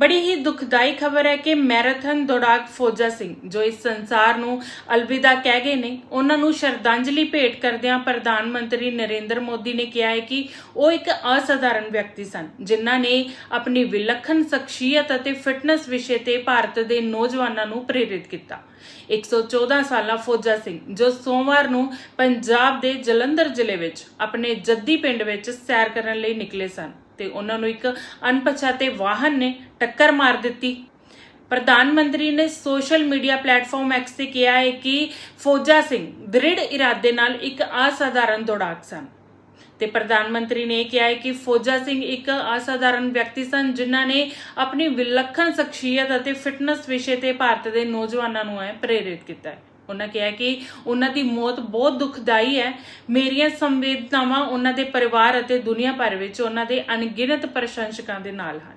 ਬੜੀ ਹੀ ਦੁਖਦਾਈ ਖਬਰ ਹੈ ਕਿ ਮੈਰਾਥਨ ਦੌੜਾਕ ਫੌਜਾ ਸਿੰਘ, ਜੋ ਇਸ ਸੰਸਾਰ ਨੂੰ ਅਲਵਿਦਾ ਕਹਿ ਗਏ ਨੇ, ਉਹਨਾਂ ਨੂੰ ਸ਼ਰਧਾਂਜਲੀ ਭੇਟ ਕਰਦਿਆਂ ਪ੍ਰਧਾਨ ਮੰਤਰੀ ਨਰਿੰਦਰ ਮੋਦੀ ਨੇ ਕਿਹਾ ਹੈ ਕਿ ਉਹ ਇੱਕ ਅਸਾਧਾਰਨ ਵਿਅਕਤੀ ਸਨ, ਜਿਨ੍ਹਾਂ ਨੇ ਆਪਣੀ ਵਿਲੱਖਣ ਸ਼ਖਸੀਅਤ ਅਤੇ ਫਿਟਨੈਸ ਵਿਸ਼ੇ ਤੇ ਭਾਰਤ ਦੇ ਨੌਜਵਾਨਾਂ ਨੂੰ ਪ੍ਰੇਰਿਤ ਕੀਤਾ। 114 ਸਾਲਾ ਫੌਜਾ ਸਿੰਘ, ਜੋ ਸੋਮਵਾਰ ਨੂੰ ਪੰਜਾਬ ਦੇ ਜਲੰਧਰ ਜ਼ਿਲ੍ਹੇ ਵਿੱਚ ਆਪਣੇ ਜੱਦੀ ਪਿੰਡ ਵਿੱਚ ਸੈਰ ਕਰਨ ਲਈ ਨਿਕਲੇ ਸਨ। ਤੇ ਉਹਨਾਂ ਨੂੰ ਇੱਕ ਅਣਪਛਾਤੇ ਵਾਹਨ ਨੇ ਟੱਕਰ ਮਾਰ ਦਿੱਤੀ। ਪ੍ਰਧਾਨ ਮੰਤਰੀ ਨੇ ਸੋਸ਼ਲ ਮੀਡੀਆ ਪਲੇਟਫਾਰਮ ਐਕਸ ਤੇ ਕਿਹਾ ਹੈ ਕਿ ਫੌਜਾ ਸਿੰਘ ਦ੍ਰਿੜ ਇਰਾਦੇ ਨਾਲ ਇੱਕ ਅਸਾਧਾਰਨ ਦੌੜਾਕ ਸਨ। ਤੇ ਪ੍ਰਧਾਨ ਮੰਤਰੀ ਨੇ ਇਹ ਕਿਹਾ ਹੈ ਕਿ ਫੌਜਾ ਸਿੰਘ ਇੱਕ ਅਸਾਧਾਰਨ ਵਿਅਕਤੀ ਸਨ ਜਿਨ੍ਹਾਂ ਨੇ ਆਪਣੀ ਵਿਲੱਖਣ ਸ਼ਖਸੀਅਤ ਅਤੇ ਫਿਟਨੈਸ ਵਿਸ਼ੇ ਤੇ ਭਾਰਤ ਦੇ ਨੌਜਵਾਨਾਂ ਨੂੰ ਹੈ ਪ੍ਰੇਰਿਤ ਕੀਤਾ ਹੈ। ਉਹਨਾਂ ਕਿਹਾ ਕਿ ਉਹਨਾਂ ਦੀ ਮੌਤ ਬਹੁਤ ਦੁਖਦਾਈ ਹੈ। ਮੇਰੀਆਂ ਸੰਵੇਦਨਾਵਾਂ ਉਹਨਾਂ ਦੇ ਪਰਿਵਾਰ ਅਤੇ ਦੁਨੀਆ ਭਰ ਵਿੱਚ ਉਹਨਾਂ ਦੇ ਅਣਗਿਣਤ ਪ੍ਰਸ਼ੰਸਕਾਂ ਦੇ ਨਾਲ ਹਨ।